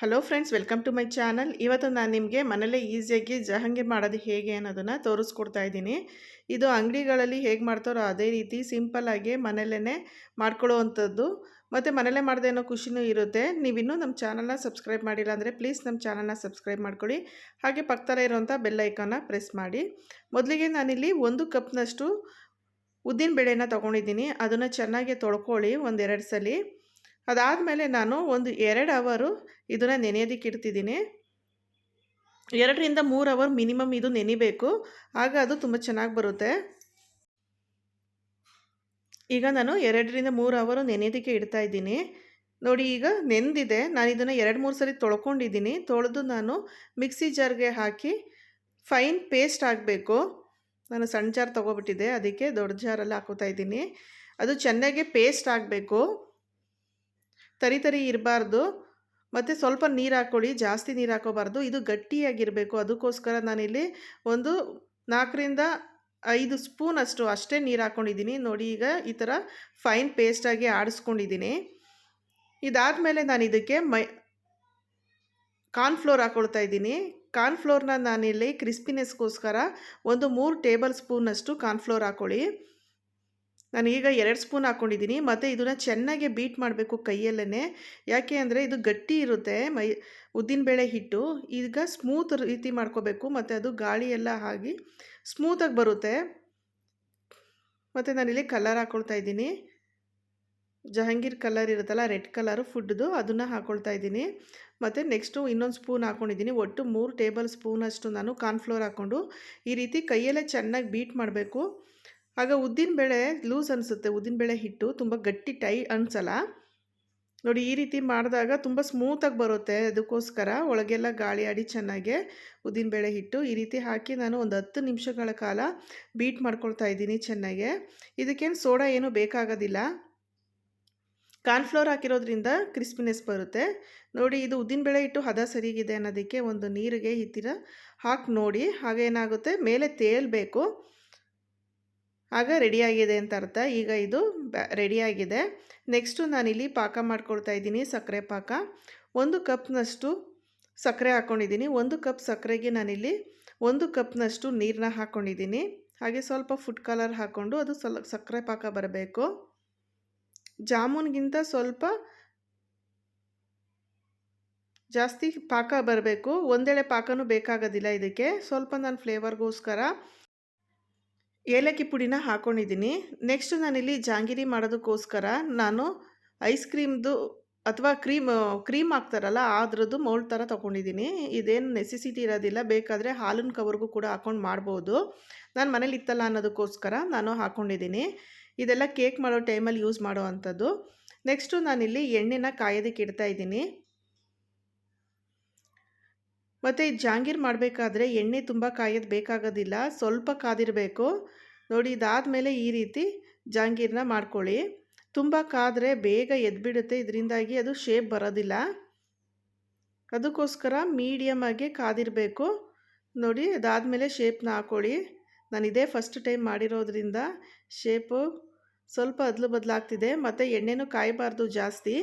Hello friends welcome to my channel ಇವತ್ತು ನಾನು ನಿಮಗೆ ಮನೇಲೇ ಈಸಿಯಾಗಿ ಜಹಾಂಗೀರ್ ಮಾಡೋದು ಹೇಗೆ ಅನ್ನೋದನ್ನು ತೋರಿಸ್ಕೊಡ್ತಾ ಇದ್ದೀನಿ. ಇದು ಅಂಗಡಿಗಳಲ್ಲಿ ಹೇಗೆ ಮಾಡ್ತಾರೋ ಅದೇ ರೀತಿ ಸಿಂಪಲ್ಲಾಗಿ ಮನೇಲೇ ಮಾಡ್ಕೊಳ್ಳೋವಂಥದ್ದು. ಮತ್ತು ಮನೇಲೇ ಮಾಡಿದೆ ಅನ್ನೋ ಖುಷಿನೂ ಇರುತ್ತೆ. ನೀವಿನ್ನೂ ನಮ್ಮ ಚಾನಲ್ನ ಸಬ್ಸ್ಕ್ರೈಬ್ ಮಾಡಿಲ್ಲ ಅಂದರೆ ಪ್ಲೀಸ್ ನಮ್ಮ ಚಾನಲ್ನ ಸಬ್ಸ್ಕ್ರೈಬ್ ಮಾಡ್ಕೊಳ್ಳಿ. ಹಾಗೆ ಪಕ್ಕದಲ್ಲೇ ಇರೋವಂಥ ಬೆಲ್ಲೈಕನ್ನ ಪ್ರೆಸ್ ಮಾಡಿ. ಮೊದಲಿಗೆ ನಾನಿಲ್ಲಿ ಒಂದು ಕಪ್ನಷ್ಟು ಉದ್ದಿನ ಬೇಳೆನ ತೊಗೊಂಡಿದ್ದೀನಿ. ಅದನ್ನು ಚೆನ್ನಾಗಿ ತೊಳ್ಕೊಳ್ಳಿ ಒಂದೆರಡು ಸಲ. ಅದಾದಮೇಲೆ ನಾನು ಒಂದು ಎರಡು ಅವರು ಇದನ್ನು ನೆನೆಯೋದಕ್ಕೆ ಇಡ್ತಿದ್ದೀನಿ. ಎರಡರಿಂದ ಮೂರು ಅವರ್ ಮಿನಿಮಮ್ ಇದು ನೆನಿಬೇಕು. ಆಗ ಅದು ತುಂಬ ಚೆನ್ನಾಗಿ ಬರುತ್ತೆ. ಈಗ ನಾನು ಎರಡರಿಂದ ಮೂರು ಅವರು ನೆನೆಯೋದಕ್ಕೆ ಇಡ್ತಾ ಇದ್ದೀನಿ. ನೋಡಿ, ಈಗ ನೆಂದಿದೆ. ನಾನು ಇದನ್ನು ಎರಡು ಮೂರು ಸರಿ ತೊಳ್ಕೊಂಡಿದ್ದೀನಿ. ತೊಳೆದು ನಾನು ಮಿಕ್ಸಿ ಜಾರ್ಗೆ ಹಾಕಿ ಫೈನ್ ಪೇಸ್ಟ್ ಆಗಬೇಕು. ನಾನು ಸಣ್ಣ ಜಾರ್ ತೊಗೊಬಿಟ್ಟಿದ್ದೆ. ಅದಕ್ಕೆ ದೊಡ್ಡ ಜಾರಲ್ಲಿ ಹಾಕೋತಾ ಇದ್ದೀನಿ. ಅದು ಚೆನ್ನಾಗಿ ಪೇಸ್ಟ್ ಆಗಬೇಕು. ತರಿ ತರಿ ಇರಬಾರ್ದು. ಮತ್ತು ಸ್ವಲ್ಪ ನೀರು ಹಾಕ್ಕೊಳ್ಳಿ ಜಾಸ್ತಿ ನೀರು ಹಾಕೋಬಾರ್ದು. ಇದು ಗಟ್ಟಿಯಾಗಿರಬೇಕು. ಅದಕ್ಕೋಸ್ಕರ ನಾನಿಲ್ಲಿ ಒಂದು ನಾಲ್ಕರಿಂದ ಐದು ಸ್ಪೂನ್ ಅಷ್ಟು ಅಷ್ಟೇ ನೀರು ಹಾಕ್ಕೊಂಡಿದ್ದೀನಿ ನೋಡಿ ಈಗ ಈ ಥರ ಫೈನ್ ಪೇಸ್ಟಾಗಿ ಆಡಿಸ್ಕೊಂಡಿದ್ದೀನಿ. ಇದಾದಮೇಲೆ ನಾನು ಇದಕ್ಕೆ ಮೈ ಕಾರ್ನ್ಫ್ಲೋರ್ ಹಾಕ್ಕೊಳ್ತಾ ಇದ್ದೀನಿ. ಕಾರ್ನ್ಫ್ಲೋರ್ನ ನಾನಿಲ್ಲಿ ಕ್ರಿಸ್ಪಿನೆಸ್ಗೋಸ್ಕರ ಒಂದು ಮೂರು ಟೇಬಲ್ ಸ್ಪೂನಷ್ಟು ಕಾರ್ನ್ಫ್ಲೋರ್ ಹಾಕ್ಕೊಳ್ಳಿ ನಾನು ಈಗ ಎರಡು ಸ್ಪೂನ್ ಹಾಕ್ಕೊಂಡಿದ್ದೀನಿ ಮತ್ತು ಇದನ್ನು ಚೆನ್ನಾಗಿ ಬೀಟ್ ಮಾಡಬೇಕು ಕೈಯಲ್ಲೇ ಯಾಕೆ ಅಂದರೆ ಇದು ಗಟ್ಟಿ ಇರುತ್ತೆ, ಮೈ ಉದ್ದಿನಬೇಳೆ ಹಿಟ್ಟು. ಈಗ ಸ್ಮೂತ್ ರೀತಿ ಮಾಡ್ಕೋಬೇಕು. ಮತ್ತು ಅದು ಗಾಳಿ ಎಲ್ಲ ಆಗಿ ಸ್ಮೂತಾಗಿ ಬರುತ್ತೆ. ಮತ್ತು ನಾನಿಲ್ಲಿ ಕಲರ್ ಹಾಕ್ಕೊಳ್ತಾ ಇದ್ದೀನಿ. ಜಹಾಂಗೀರ್ ಕಲರ್ ಇರುತ್ತಲ್ಲ, ರೆಡ್ ಕಲರು ಫುಡ್ದು ಅದನ್ನು ಹಾಕ್ಕೊಳ್ತಾ ಇದ್ದೀನಿ. ಮತ್ತು ನೆಕ್ಸ್ಟು ಇನ್ನೊಂದು ಸ್ಪೂನ್ ಹಾಕ್ಕೊಂಡಿದ್ದೀನಿ ಒಟ್ಟು ಮೂರು ಟೇಬಲ್ ಸ್ಪೂನಷ್ಟು ನಾನು ಕಾರ್ನ್ಫ್ಲೋರ್ ಹಾಕ್ಕೊಂಡು ಈ ರೀತಿ ಕೈಯಲ್ಲೇ ಚೆನ್ನಾಗಿ ಬೀಟ್ ಮಾಡಬೇಕು. ಆಗ ಉದ್ದಿನಬೇಳೆ ಲೂಸ್ ಅನಿಸುತ್ತೆ. ಉದ್ದಿನಬೇಳೆ ಹಿಟ್ಟು ತುಂಬ ಗಟ್ಟಿ, ಟೈ ಅನಿಸಲ್ಲ. ನೋಡಿ ಈ ರೀತಿ ಮಾಡಿದಾಗ ತುಂಬ ಸ್ಮೂತಾಗಿ ಬರುತ್ತೆ. ಅದಕ್ಕೋಸ್ಕರ ಒಳಗೆಲ್ಲ ಗಾಳಿ ಆಡಿ ಚೆನ್ನಾಗೆ ಉದ್ದಿನಬೇಳೆ ಹಿಟ್ಟು ಈ ರೀತಿ ಹಾಕಿ ನಾನು ಒಂದು ಹತ್ತು ನಿಮಿಷಗಳ ಕಾಲ ಬೀಟ್ ಮಾಡ್ಕೊಳ್ತಾ ಇದ್ದೀನಿ ಚೆನ್ನಾಗೆ. ಇದಕ್ಕೇನು ಸೋಡಾ ಏನೂ ಬೇಕಾಗೋದಿಲ್ಲ. ಕಾರ್ನ್ಫ್ಲೋರ್ ಹಾಕಿರೋದ್ರಿಂದ ಕ್ರಿಸ್ಪಿನೆಸ್ ಬರುತ್ತೆ. ನೋಡಿ ಇದು ಉದ್ದಿನಬೇಳೆ ಹಿಟ್ಟು ಹದ ಸರಿಗಿದೆ ಅನ್ನೋದಕ್ಕೆ ಒಂದು ನೀರಿಗೆ ಈ ಥರ ಹಾಕಿ ನೋಡಿ. ಹಾಗೇನಾಗುತ್ತೆ ಮೇಲೆ ತೇಲ್ಬೇಕು ಆಗ ರೆಡಿಯಾಗಿದೆ ಅಂತ ಅರ್ಥ. ಈಗ ಇದು ರೆಡಿಯಾಗಿದೆ ನೆಕ್ಸ್ಟು ನಾನಿಲ್ಲಿ ಪಾಕ ಮಾಡ್ಕೊಳ್ತಾ ಇದ್ದೀನಿ ಸಕ್ಕರೆ ಪಾಕ. ಒಂದು ಕಪ್ನಷ್ಟು ಸಕ್ಕರೆ ಹಾಕ್ಕೊಂಡಿದ್ದೀನಿ ಒಂದು ಕಪ್ ಸಕ್ಕರೆಗೆ ನಾನಿಲ್ಲಿ ಒಂದು ಕಪ್ನಷ್ಟು ನೀರನ್ನ ಹಾಕ್ಕೊಂಡಿದ್ದೀನಿ ಹಾಗೆ ಸ್ವಲ್ಪ ಫುಡ್ ಕಲರ್ ಹಾಕ್ಕೊಂಡು ಅದು ಸ್ವಲ್ಪ ಸಕ್ಕರೆ ಪಾಕ ಬರಬೇಕು. ಜಾಮೂನ್ಗಿಂತ ಸ್ವಲ್ಪ ಜಾಸ್ತಿ ಪಾಕ ಬರಬೇಕು. ಒಂದೆಳೆ ಪಾಕನೂ ಬೇಕಾಗೋದಿಲ್ಲ ಇದಕ್ಕೆ. ಸ್ವಲ್ಪ ನಾನು ಫ್ಲೇವರ್ಗೋಸ್ಕರ ಏಲಕ್ಕಿ ಪುಡಿನ ಹಾಕ್ಕೊಂಡಿದ್ದೀನಿ ನೆಕ್ಸ್ಟ್ ನಾನಿಲ್ಲಿ ಜಾಂಗಿರಿ ಮಾಡೋದಕ್ಕೋಸ್ಕರ ನಾನು ಐಸ್ ಕ್ರೀಮ್ದು ಅಥವಾ ಕ್ರೀಮ್ ಕ್ರೀಮ್ ಹಾಕ್ತಾರಲ್ಲ ಅದ್ರದ್ದು ಮೌಲ್ಡ್ ಥರ ತೊಗೊಂಡಿದ್ದೀನಿ. ಇದೇನು ನೆಸೆಸಿಟಿ ಇರೋದಿಲ್ಲ. ಬೇಕಾದರೆ ಹಾಲಿನ ಕವರ್ಗೂ ಕೂಡ ಹಾಕ್ಕೊಂಡು ಮಾಡ್ಬೋದು. ನಾನು ಮನೇಲಿ ಇತ್ತಲ್ಲ ಅನ್ನೋದಕ್ಕೋಸ್ಕರ ನಾನು ಹಾಕ್ಕೊಂಡಿದ್ದೀನಿ ಇದೆಲ್ಲ ಕೇಕ್ ಮಾಡೋ ಟೈಮಲ್ಲಿ ಯೂಸ್ ಮಾಡೋ ಅಂಥದ್ದು. ನೆಕ್ಸ್ಟು ನಾನಿಲ್ಲಿ ಎಣ್ಣೆನ ಕಾಯೋದಕ್ಕೆ ಇಡ್ತಾ ಇದ್ದೀನಿ. ಮತ್ತು ಜಾಂಗೀರ್ ಮಾಡಬೇಕಾದ್ರೆ ಎಣ್ಣೆ ತುಂಬ ಕಾಯೋದು ಬೇಕಾಗೋದಿಲ್ಲ, ಸ್ವಲ್ಪ ಕಾದಿರಬೇಕು. ನೋಡಿ, ಇದಾದಮೇಲೆ ಈ ರೀತಿ ಜಾಂಗೀರನ್ನ ಮಾಡ್ಕೊಳ್ಳಿ. ತುಂಬ ಕಾದರೆ ಬೇಗ ಎದ್ಬಿಡುತ್ತೆ, ಇದರಿಂದಾಗಿ ಅದು ಶೇಪ್ ಬರೋದಿಲ್ಲ. ಅದಕ್ಕೋಸ್ಕರ ಮೀಡಿಯಮಾಗಿ ಕಾದಿರಬೇಕು. ನೋಡಿ, ಅದಾದಮೇಲೆ ಶೇಪ್ನ ಹಾಕ್ಕೊಳ್ಳಿ ನಾನು ಇದೇ ಫಸ್ಟ್ ಟೈಮ್ ಮಾಡಿರೋದ್ರಿಂದ ಶೇಪು ಸ್ವಲ್ಪ ಅದಲು ಬದಲಾಗ್ತಿದೆ, ಮತ್ತು ಎಣ್ಣೆನೂ ಕಾಯಬಾರ್ದು ಜಾಸ್ತಿ.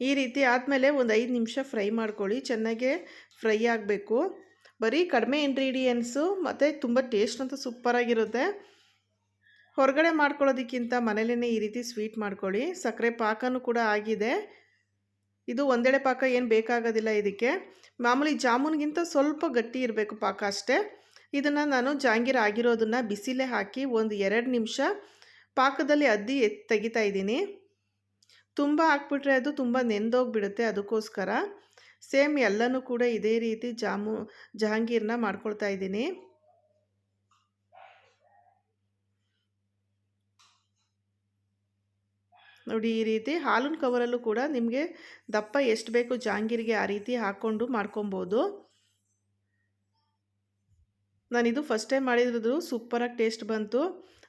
ಈ ರೀತಿ ಆದಮೇಲೆ ಒಂದು ಐದು ನಿಮಿಷ ಫ್ರೈ ಮಾಡ್ಕೊಳ್ಳಿ. ಚೆನ್ನಾಗೆ ಫ್ರೈ ಆಗಬೇಕು. ಬರೀ ಕಡಿಮೆ ಇಂಗ್ರೀಡಿಯೆಂಟ್ಸು ಮತ್ತು ತುಂಬ ಟೇಸ್ಟ್ ಅಂತೂ ಸೂಪರಾಗಿರುತ್ತೆ ಹೊರಗಡೆ ಮಾಡ್ಕೊಳ್ಳೋದಕ್ಕಿಂತ ಮನೇಲೇ ಈ ರೀತಿ ಸ್ವೀಟ್ ಮಾಡ್ಕೊಳ್ಳಿ. ಸಕ್ಕರೆ ಪಾಕನೂ ಕೂಡ ಆಗಿದೆ. ಇದು ಒಂದೆಡೆ ಪಾಕ ಏನು ಬೇಕಾಗೋದಿಲ್ಲ ಇದಕ್ಕೆ. ಮಾಮೂಲಿ ಜಾಮೂನ್ಗಿಂತ ಸ್ವಲ್ಪ ಗಟ್ಟಿ ಇರಬೇಕು ಪಾಕ ಅಷ್ಟೇ. ಇದನ್ನು ನಾನು ಜಾಂಗೀರ್ ಆಗಿರೋದನ್ನು ಬಿಸಿಲೇ ಹಾಕಿ ಒಂದು ಎರಡು ನಿಮಿಷ ಪಾಕದಲ್ಲಿ ಅದ್ದಿ ತೆಗಿತಾ ಇದ್ದೀನಿ. ತುಂಬ ಹಾಕ್ಬಿಟ್ರೆ ಅದು ತುಂಬ ನೆಂದೋಗ್ಬಿಡುತ್ತೆ ಅದಕ್ಕೋಸ್ಕರ. ಸೇಮ್ ಎಲ್ಲನೂ ಕೂಡ ಇದೇ ರೀತಿ ಜಾಮು, ಜಹಾಂಗೀರ್ನ ಮಾಡ್ಕೊಳ್ತಾ ಇದ್ದೀನಿ. ನೋಡಿ ಈ ರೀತಿ ಹಾಲಿನ ಕವರಲ್ಲೂ ಕೂಡ ನಿಮಗೆ ದಪ್ಪ ಎಷ್ಟು ಬೇಕು ಜಾಂಗೀರಿಗೆ ಆ ರೀತಿ ಹಾಕ್ಕೊಂಡು ಮಾಡ್ಕೊಬೋದು. ನಾನಿದು ಫಸ್ಟ್ ಟೈಮ್ ಮಾಡಿದ್ರು ಸೂಪರಾಗಿ ಟೇಸ್ಟ್ ಬಂತು.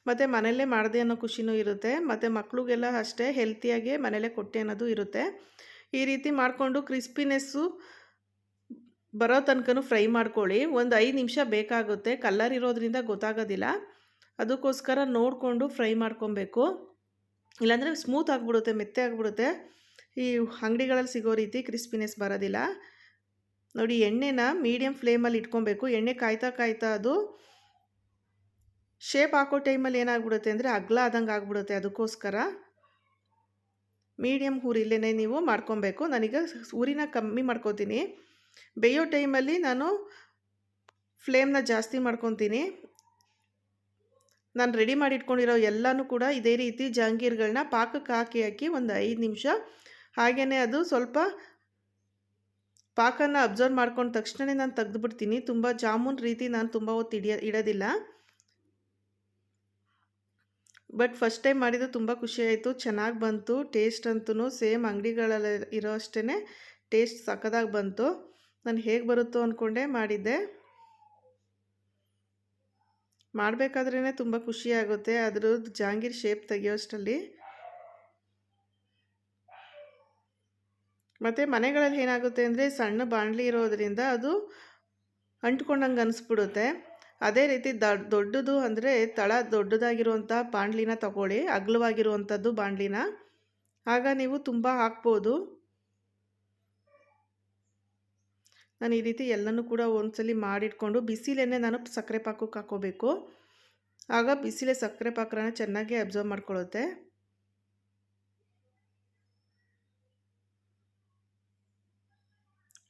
ಮತ್ತು ಮನೆಯಲ್ಲೇ ಮಾಡಿದೆ ಅನ್ನೋ ಖುಷಿನೂ ಇರುತ್ತೆ. ಮತ್ತು ಮಕ್ಕಳಿಗೆಲ್ಲ ಅಷ್ಟೇ ಹೆಲ್ತಿಯಾಗೆ ಮನೆಯಲ್ಲೇ ಕೊಟ್ಟೆ ಅನ್ನೋದು ಇರುತ್ತೆ. ಈ ರೀತಿ ಮಾಡಿಕೊಂಡು ಕ್ರಿಸ್ಪಿನೆಸ್ಸು ಬರೋ ತನಕನೂ ಫ್ರೈ ಮಾಡ್ಕೊಳ್ಳಿ. ಒಂದು ಐದು ನಿಮಿಷ ಬೇಕಾಗುತ್ತೆ. ಕಲ್ಲರ್ ಇರೋದ್ರಿಂದ ಗೊತ್ತಾಗೋದಿಲ್ಲ. ಅದಕ್ಕೋಸ್ಕರ ನೋಡಿಕೊಂಡು ಫ್ರೈ ಮಾಡ್ಕೊಬೇಕು. ಇಲ್ಲಾಂದರೆ ಸ್ಮೂತ್ ಆಗಿಬಿಡುತ್ತೆ, ಮೆತ್ತೆ ಆಗಿಬಿಡುತ್ತೆ. ಈ ಅಂಗಡಿಗಳಲ್ಲಿ ಸಿಗೋ ರೀತಿ ಕ್ರಿಸ್ಪಿನೆಸ್ ಬರೋದಿಲ್ಲ. ನೋಡಿ ಎಣ್ಣೆನ ಮೀಡಿಯಮ್ ಫ್ಲೇಮಲ್ಲಿ ಇಟ್ಕೊಬೇಕು. ಎಣ್ಣೆ ಕಾಯ್ತಾ ಕಾಯ್ತಾ ಅದು ಶೇಪ್ ಹಾಕೋ ಟೈಮಲ್ಲಿ ಏನಾಗ್ಬಿಡುತ್ತೆ ಅಂದರೆ ಅಗ್ಲ ಆದಂಗೆ ಆಗ್ಬಿಡುತ್ತೆ ಅದಕ್ಕೋಸ್ಕರ. ಮೀಡಿಯಮ್ ಊರಿಲ್ಲೇ ನೀವು ಮಾಡ್ಕೊಬೇಕು. ನಾನೀಗ ಊರಿನ ಕಮ್ಮಿ ಮಾಡ್ಕೊತೀನಿ. ಬೇಯೋ ಟೈಮಲ್ಲಿ ನಾನು ಫ್ಲೇಮ್ನ ಜಾಸ್ತಿ ಮಾಡ್ಕೊತೀನಿ. ನಾನು ರೆಡಿ ಮಾಡಿ ಇಟ್ಕೊಂಡಿರೋ ಎಲ್ಲನೂ ಕೂಡ ಇದೇ ರೀತಿ ಜಹಾಂಗೀರ್ಗಳನ್ನ ಪಾಕಕ್ಕೆ ಹಾಕಿ ಹಾಕಿ ಒಂದು ಐದು ನಿಮಿಷ. ಹಾಗೆಯೇ ಅದು ಸ್ವಲ್ಪ ಪಾಕನ ಅಬ್ಸರ್ವ್ ಮಾಡ್ಕೊಂಡ ತಕ್ಷಣವೇ ನಾನು ತೆಗೆದುಬಿಡ್ತೀನಿ. ತುಂಬ ಜಾಮೂನ್ ರೀತಿ ನಾನು ತುಂಬ ಹೊತ್ತು ಇಡಿಯ ಇಡೋದಿಲ್ಲ ಬಟ್ ಫಸ್ಟ್ ಟೈಮ್ ಮಾಡಿದ್ದು ತುಂಬ ಖುಷಿಯಾಯಿತು ಚೆನ್ನಾಗಿ ಬಂತು. ಟೇಸ್ಟ್ ಅಂತೂ ಸೇಮ್ ಅಂಗಡಿಗಳಲ್ಲಿ ಇರೋ ಅಷ್ಟೇ ಟೇಸ್ಟ್ ಸಕ್ಕದಾಗಿ ಬಂತು. ನಾನು ಹೇಗೆ ಬರುತ್ತೋ ಅಂದ್ಕೊಂಡೆ ಮಾಡಿದ್ದೆ. ಮಾಡಬೇಕಾದ್ರೇ ತುಂಬ ಖುಷಿಯಾಗುತ್ತೆ ಅದ್ರದ್ದು ಜಾಂಗೀರ್ ಶೇಪ್ ತೆಗಿಯೋಷ್ಟರಲ್ಲಿ ಮತ್ತು ಮನೆಗಳಲ್ಲಿ ಏನಾಗುತ್ತೆ ಅಂದರೆ ಸಣ್ಣ ಬಾಣಲಿ ಇರೋದರಿಂದ ಅದು ಅಂಟ್ಕೊಂಡಂಗೆ ಅನಿಸ್ಬಿಡುತ್ತೆ. ಅದೇ ರೀತಿ ದ, ದೊಡ್ಡದು ಅಂದರೆ ತಳ ದೊಡ್ಡದಾಗಿರುವಂಥ ಬಾಣಲಿನ ತಗೊಳ್ಳಿ ಅಗಲವಾಗಿರುವಂಥದ್ದು ಬಾಣಲಿನ. ಆಗ ನೀವು ತುಂಬ ಹಾಕ್ಬೋದು. ನಾನು ಈ ರೀತಿ ಎಲ್ಲನೂ ಕೂಡ ಒಂದ್ಸಲಿ ಮಾಡಿಟ್ಕೊಂಡು ಬಿಸಿಲೇನೆ ನಾನು ಸಕ್ಕರೆ ಪಾಕಕ್ಕೆ ಹಾಕೋಬೇಕು. ಆಗ ಬಿಸಿಲೆ ಸಕ್ಕರೆ ಪಾಕನ ಚೆನ್ನಾಗಿ ಅಬ್ಸರ್ವ್ ಮಾಡ್ಕೊಳ್ಳುತ್ತೆ.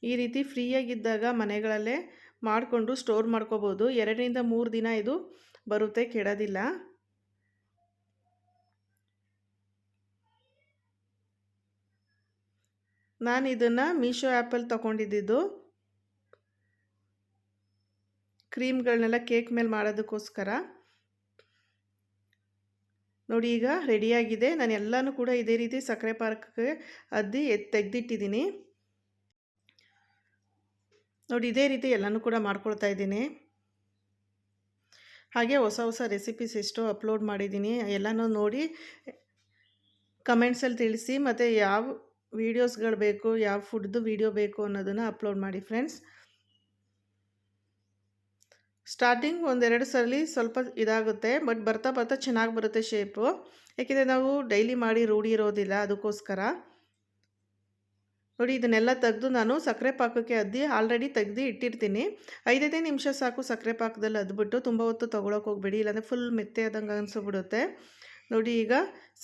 ಈ ರೀತಿ ಫ್ರೀಯಾಗಿದ್ದಾಗ ಮನೆಗಳಲ್ಲೇ ಮಾಡಿಕೊಂಡು ಸ್ಟೋರ್ ಮಾಡ್ಕೋಬೋದು. ಎರಡರಿಂದ ಮೂರು ದಿನ ಇದು ಬರುತ್ತೆ, ಕೆಡೋದಿಲ್ಲ. ನಾನು ಇದನ್ನು ಮೀಶೋ ಆ್ಯಪಲ್ಲಿ ತೊಗೊಂಡಿದ್ದು ಕ್ರೀಮ್ಗಳನ್ನೆಲ್ಲ ಕೇಕ್ ಮೇಲೆ ಮಾಡೋದಕ್ಕೋಸ್ಕರ. ನೋಡಿ, ಈಗ ರೆಡಿಯಾಗಿದೆ ನಾನು ಎಲ್ಲನೂ ಕೂಡ ಇದೇ ರೀತಿ ಸಕ್ಕರೆ ಪಾರ್ಕ್ಗೆ ಅದ್ದಿ ತೆಗೆದಿಟ್ಟಿದ್ದೀನಿ. ನೋಡಿ, ಇದೇ ರೀತಿ ಎಲ್ಲನೂ ಕೂಡ ಮಾಡ್ಕೊಳ್ತಾ ಇದ್ದೀನಿ. ಹಾಗೆ ಹೊಸ ಹೊಸ ರೆಸಿಪೀಸ್ ಎಷ್ಟೋ ಅಪ್ಲೋಡ್ ಮಾಡಿದ್ದೀನಿ. ಎಲ್ಲನೂ ನೋಡಿ ಕಮೆಂಟ್ಸಲ್ಲಿ ತಿಳಿಸಿ, ಮತ್ತು ಯಾವ ವೀಡಿಯೋಸ್ಗಳು ಬೇಕು, ಯಾವ ಫುಡ್ದು ವೀಡಿಯೋ ಬೇಕು ಅನ್ನೋದನ್ನು ಅಪ್ಲೋಡ್ ಮಾಡಿ ಫ್ರೆಂಡ್ಸ್ ಸ್ಟಾರ್ಟಿಂಗ್ ಒಂದೆರಡು ಸಲ ಸ್ವಲ್ಪ ಇದಾಗುತ್ತೆ ಬಟ್ ಬರ್ತಾ ಬರ್ತಾ ಚೆನ್ನಾಗಿ ಬರುತ್ತೆ ಶೇಪು ಯಾಕೆಂದರೆ ನಾವು ಡೈಲಿ ಮಾಡಿ ರೂಢಿ ಇರೋದಿಲ್ಲ, ಅದಕ್ಕೋಸ್ಕರ. ನೋಡಿ, ಇದನ್ನೆಲ್ಲ ತೆಗೆದು ನಾನು ಸಕ್ಕರೆ ಪಾಕಕ್ಕೆ ಅದ್ದಿ ಆಲ್ರೆಡಿ ತೆಗ್ದು ಇಟ್ಟಿರ್ತೀನಿ. ಐದೈದೇ ನಿಮಿಷ ಸಾಕು ಸಕ್ಕರೆ ಪಾಕದಲ್ಲಿ ಅದ್ಬಿಟ್ಟು ತುಂಬ ಹೊತ್ತು ತೊಗೊಳಕ್ಕೆ ಹೋಗ್ಬೇಡಿ, ಇಲ್ಲಾಂದರೆ ಫುಲ್ ಮೆತ್ತೆ ಆದಂಗೆ ಅನಿಸ್ಬಿಡುತ್ತೆ. ನೋಡಿ, ಈಗ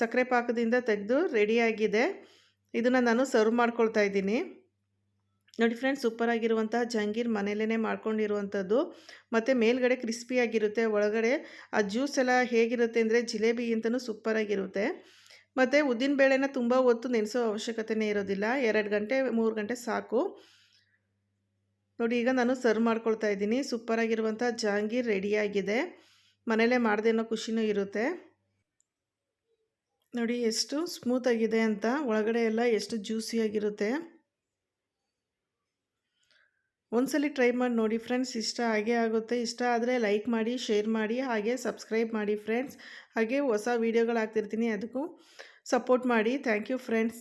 ಸಕ್ಕರೆ ಪಾಕದಿಂದ ತೆಗೆದು ರೆಡಿಯಾಗಿದೆ ಇದನ್ನು ನಾನು ಸರ್ವ್ ಮಾಡ್ಕೊಳ್ತಾ ಇದ್ದೀನಿ. ನೋಡಿ ಫ್ರೆಂಡ್ಸ್ ಸೂಪರಾಗಿರುವಂತಹ ಜಂಗೀರ್ ಮನೇಲೇ ಮಾಡ್ಕೊಂಡಿರುವಂಥದ್ದು. ಮತ್ತು ಮೇಲ್ಗಡೆ ಕ್ರಿಸ್ಪಿಯಾಗಿರುತ್ತೆ ಒಳಗಡೆ ಆ ಜ್ಯೂಸ್ ಎಲ್ಲ ಹೇಗಿರುತ್ತೆ ಅಂದರೆ ಜಿಲೇಬಿಗಿಂತನೂ ಸೂಪರಾಗಿರುತ್ತೆ ಮತ್ತು ಉದ್ದಿನಬೇಳೆನ ತುಂಬ ಹೊತ್ತು ನೆನೆಸೋ ಅವಶ್ಯಕತೆಯೇ ಇರೋದಿಲ್ಲ. ಎರಡು ಗಂಟೆ, ಮೂರು ಗಂಟೆ ಸಾಕು. ನೋಡಿ, ಈಗ ನಾನು ಸರ್ವ್ ಮಾಡ್ಕೊಳ್ತಾ ಇದ್ದೀನಿ. ಸೂಪರಾಗಿರುವಂಥ ಜಾಂಗೀರ್ ರೆಡಿಯಾಗಿದೆ ಮನೇಲೇ ಮಾಡಿದೆ ಅನ್ನೋ ಖುಷಿನೂ ಇರುತ್ತೆ. ನೋಡಿ, ಎಷ್ಟು ಸ್ಮೂತಾಗಿದೆ ಅಂತ. ಒಳಗಡೆ ಎಲ್ಲ ಎಷ್ಟು ಜ್ಯೂಸಿಯಾಗಿರುತ್ತೆ ಒಂದ್ಸಲಿ ಟ್ರೈ ಮಾಡಿ ನೋಡಿ ಫ್ರೆಂಡ್ಸ್, ಇಷ್ಟ ಹಾಗೆ ಆಗುತ್ತೆ. ಇಷ್ಟ ಆದರೆ ಲೈಕ್ ಮಾಡಿ, ಶೇರ್ ಮಾಡಿ, ಹಾಗೆ ಸಬ್ಸ್ಕ್ರೈಬ್ ಮಾಡಿ ಫ್ರೆಂಡ್ಸ್. ಹಾಗೆ ಹೊಸ ವೀಡಿಯೋಗಳು ಹಾಕ್ತಿರ್ತೀನಿ. ಅದಕ್ಕೂ ಸಪೋರ್ಟ್ ಮಾಡಿ. Thank you friends.